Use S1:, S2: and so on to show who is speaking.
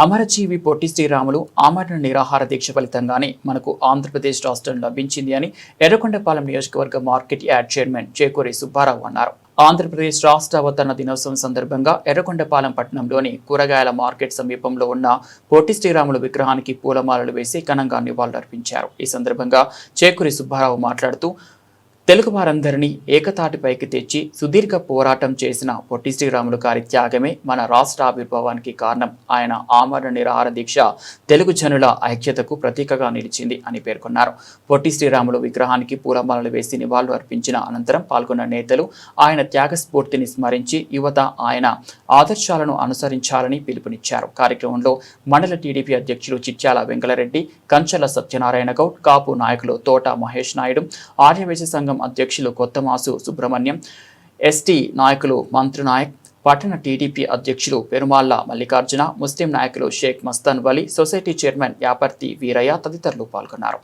S1: అమరజీవి పొట్టి శ్రీరాములు ఆమరణ నిరాహార దీక్ష ఫలితంగానే మనకు ఆంధ్రప్రదేశ్ రాష్ట్రం లభించింది అని ఎర్రకొండపాలెం నియోజకవర్గ market yard chairman Chekuri Subbarao అన్నారు. ఆంధ్రప్రదేశ్ రాష్ట్ర అవతరణ దినోత్సవం సందర్భంగా ఎర్రకొండపాలెం పట్టణంలోని కూరగాయల మార్కెట్ సమీపంలో ఉన్న పొట్టి శ్రీరాములు విగ్రహానికి పూలమాలలు వేసి ఘనంగా నివాళులర్పించారు. ఈ సందర్భంగా చేకూరి సుబ్బారావు మాట్లాడుతూ తెలుగు వారందరినీ ఏకతాటిపైకి తెచ్చి సుదీర్ఘ పోరాటం చేసిన పొట్టి శ్రీరాములు గారి త్యాగమే మన రాష్ట్ర ఆవిర్భావానికి కారణం. ఆయన ఆమరణ నిరాహార దీక్ష తెలుగు జనుల ఐక్యతకు ప్రతీకగా నిలిచింది అని పేర్కొన్నారు. పొట్టి శ్రీరాములు విగ్రహానికి పూలమాలలు వేసి నివాళులు అర్పించిన అనంతరం పాల్గొన్న నేతలు ఆయన త్యాగ స్ఫూర్తిని స్మరించి యువత ఆయన ఆదర్శాలను అనుసరించాలని పిలుపునిచ్చారు. కార్యక్రమంలో మండల టీడీపీ అధ్యక్షులు చిట్యాల వెంకలరెడ్డి కంచల సత్యనారాయణ గౌడ్ కాపు నాయకులు తోట మహేష్ నాయుడు ఆర్యవేశ సంఘం అధ్యక్షులు కొత్తమాసు సుబ్రహ్మణ్యం ఎస్టీ నాయకులు మంత్రి నాయక్ పట్టణ టీడీపీ అధ్యక్షులు పెరుమాళ్ళ మల్లికార్జున ముస్లిం నాయకులు షేక్ మస్తాన్ వలి సొసైటీ చైర్మన్ యాపర్తి వీరయ్య తదితరులు పాల్గొన్నారు.